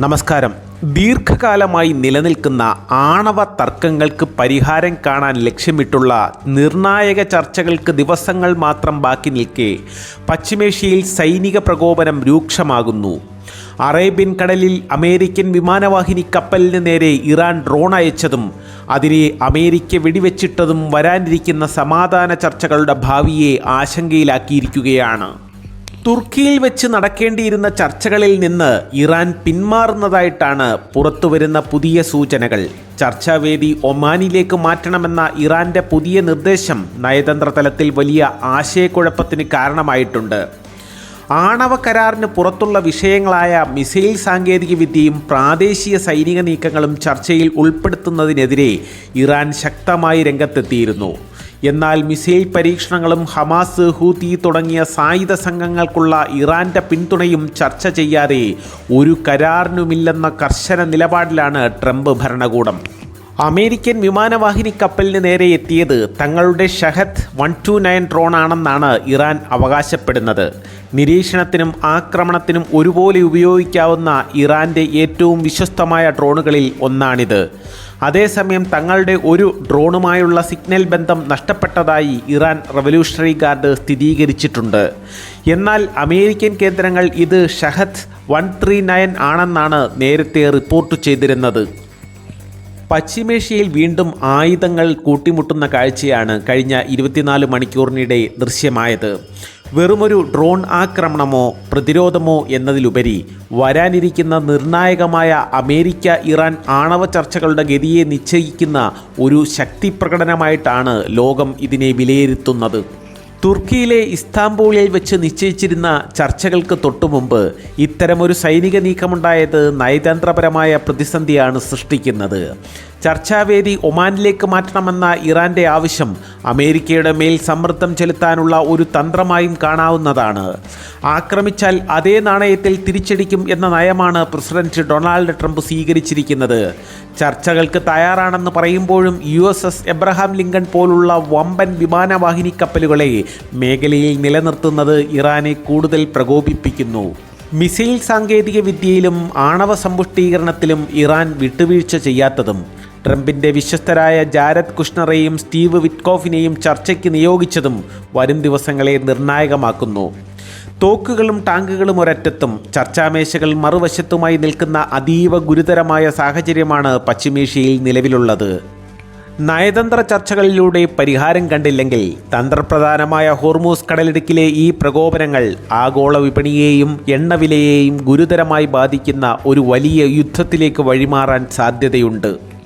നമസ്കാരം. ദീർഘകാലമായി നിലനിൽക്കുന്ന ആണവ തർക്കങ്ങൾക്ക് പരിഹാരം കാണാൻ ലക്ഷ്യമിട്ടുള്ള നിർണായക ചർച്ചകൾക്ക് ദിവസങ്ങൾ മാത്രം ബാക്കി നിൽക്കെ പശ്ചിമേഷ്യയിൽ സൈനിക പ്രകോപനം രൂക്ഷമാകുന്നു. അറേബ്യൻ കടലിൽ അമേരിക്കൻ വിമാനവാഹിനി കപ്പലിന് നേരെ ഇറാൻ ഡ്രോൺ അയച്ചതും അതിനെ അമേരിക്ക വെടിവെച്ചിട്ടതും വരാനിരിക്കുന്ന സമാധാന ചർച്ചകളുടെ ഭാവിയെ ആശങ്കയിലാക്കിയിരിക്കുകയാണ്. തുർക്കിയിൽ വെച്ച് നടക്കേണ്ടിയിരുന്ന ചർച്ചകളിൽ നിന്ന് ഇറാൻ പിന്മാറുന്നതായിട്ടാണ് പുറത്തുവരുന്ന പുതിയ സൂചനകൾ. ചർച്ചാവേദി ഒമാനിലേക്ക് മാറ്റണമെന്ന ഇറാന്റെ പുതിയ നിർദ്ദേശം നയതന്ത്ര തലത്തിൽ വലിയ ആശയക്കുഴപ്പത്തിന് കാരണമായിട്ടുണ്ട്. ആണവ കരാറിന് പുറത്തുള്ള വിഷയങ്ങളായ മിസൈൽ സാങ്കേതികവിദ്യയും പ്രാദേശിക സൈനിക നീക്കങ്ങളും ചർച്ചയിൽ ഉൾപ്പെടുത്തുന്നതിനെതിരെ ഇറാൻ ശക്തമായി രംഗത്തെത്തിയിരുന്നു. എന്നാൽ മിസൈൽ പരീക്ഷണങ്ങളും ഹമാസ് ഹൂത്തി തുടങ്ങിയ സായുധ സംഘങ്ങൾക്കുള്ള ഇറാന്റെ പിന്തുണയും ചർച്ച ചെയ്യാതെ ഒരു കരാറിനുമില്ലെന്ന കർശന നിലപാടിലാണ് ട്രംപ് ഭരണകൂടം. അമേരിക്കൻ വിമാനവാഹിനി കപ്പലിന് നേരെ എത്തിയത് തങ്ങളുടെ ഷഹദ് വൺ ടു നയൻ ഡ്രോണാണെന്നാണ് ഇറാൻ അവകാശപ്പെടുന്നത്. നിരീക്ഷണത്തിനും ആക്രമണത്തിനും ഒരുപോലെ ഉപയോഗിക്കാവുന്ന ഇറാന്റെ ഏറ്റവും വിശ്വസ്തമായ ഡ്രോണുകളിൽ ഒന്നാണിത്. അതേസമയം തങ്ങളുടെ ഒരു ഡ്രോണുമായുള്ള സിഗ്നൽ ബന്ധം നഷ്ടപ്പെട്ടതായി ഇറാൻ റവല്യൂഷണറി ഗാർഡ് സ്ഥിരീകരിച്ചിട്ടുണ്ട്. എന്നാൽ അമേരിക്കൻ കേന്ദ്രങ്ങൾ ഇത് ഷഹദ് വൺ ത്രീ നയൻ ആണെന്നാണ് നേരത്തെ റിപ്പോർട്ട് ചെയ്തിരുന്നത്. പശ്ചിമേഷ്യയിൽ വീണ്ടും ആയുധങ്ങൾ കൂട്ടിമുട്ടുന്ന കാഴ്ചയാണ് കഴിഞ്ഞ ഇരുപത്തിനാല് മണിക്കൂറിനിടെ ദൃശ്യമായത്. വെറുമൊരു ഡ്രോൺ ആക്രമണമോ പ്രതിരോധമോ എന്നതിലുപരി വരാനിരിക്കുന്ന നിർണായകമായ അമേരിക്ക ഇറാൻ ആണവ ചർച്ചകളുടെ ഗതിയെ നിശ്ചയിക്കുന്ന ഒരു ശക്തി പ്രകടനമായിട്ടാണ് ലോകം ഇതിനെ വിലയിരുത്തുന്നത്. തുർക്കിയിലെ ഇസ്താംബൂളിൽ വെച്ച് നിശ്ചയിച്ചിരുന്ന ചർച്ചകൾക്ക് തൊട്ടുമുമ്പ് ഇത്തരമൊരു സൈനിക നീക്കമുണ്ടായത് നയതന്ത്രപരമായ പ്രതിസന്ധിയാണ് സൃഷ്ടിക്കുന്നത്. ചർച്ചാവേദി ഒമാനിലേക്ക് മാറ്റണമെന്ന ഇറാന്റെ ആവശ്യം അമേരിക്കയുടെ മേൽ സമ്മർദ്ദം ചെലുത്താനുള്ള ഒരു തന്ത്രമായും കാണാവുന്നതാണ്. ആക്രമിച്ചാൽ അതേ നാണയത്തിൽ തിരിച്ചടിക്കും എന്ന നയമാണ് പ്രസിഡന്റ് ഡൊണാൾഡ് ട്രംപ് സ്വീകരിച്ചിരിക്കുന്നത്. ചർച്ചകൾക്ക് തയ്യാറാണെന്ന് പറയുമ്പോഴും U S S Abraham Lincoln പോലുള്ള വമ്പൻ വിമാനവാഹിനി കപ്പലുകളെ മേഖലയിൽ നിലനിർത്തുന്നത് ഇറാനെ കൂടുതൽ പ്രകോപിപ്പിക്കുന്നു. മിസൈൽ സാങ്കേതിക വിദ്യയിലും ആണവ സമ്പുഷ്ടീകരണത്തിലും ഇറാൻ വിട്ടുവീഴ്ച ചെയ്യാത്തതും ട്രംപിന്റെ വിശ്വസ്തരായ ജാരദ് കുഷ്ണറെയും സ്റ്റീവ് വിറ്റ്കോഫിനെയും ചർച്ചയ്ക്ക് നിയോഗിച്ചതും വരും ദിവസങ്ങളെ നിർണായകമാക്കുന്നു. തോക്കുകളും ടാങ്കുകളും ഒരറ്റത്തും ചർച്ചാമേശകൾ മറുവശത്തുമായി നിൽക്കുന്ന അതീവ ഗുരുതരമായ സാഹചര്യമാണ് പശ്ചിമേഷ്യയിൽ നിലവിലുള്ളത്. നയതന്ത്ര ചർച്ചകളിലൂടെ പരിഹാരം കണ്ടില്ലെങ്കിൽ തന്ത്രപ്രധാനമായ ഹോർമൂസ് കടലിടുക്കിലെ ഈ പ്രകോപനങ്ങൾ ആഗോള വിപണിയെയും എണ്ണവിലയെയും ഗുരുതരമായി ബാധിക്കുന്ന ഒരു വലിയ യുദ്ധത്തിലേക്ക് വഴിമാറാൻ സാധ്യതയുണ്ട്.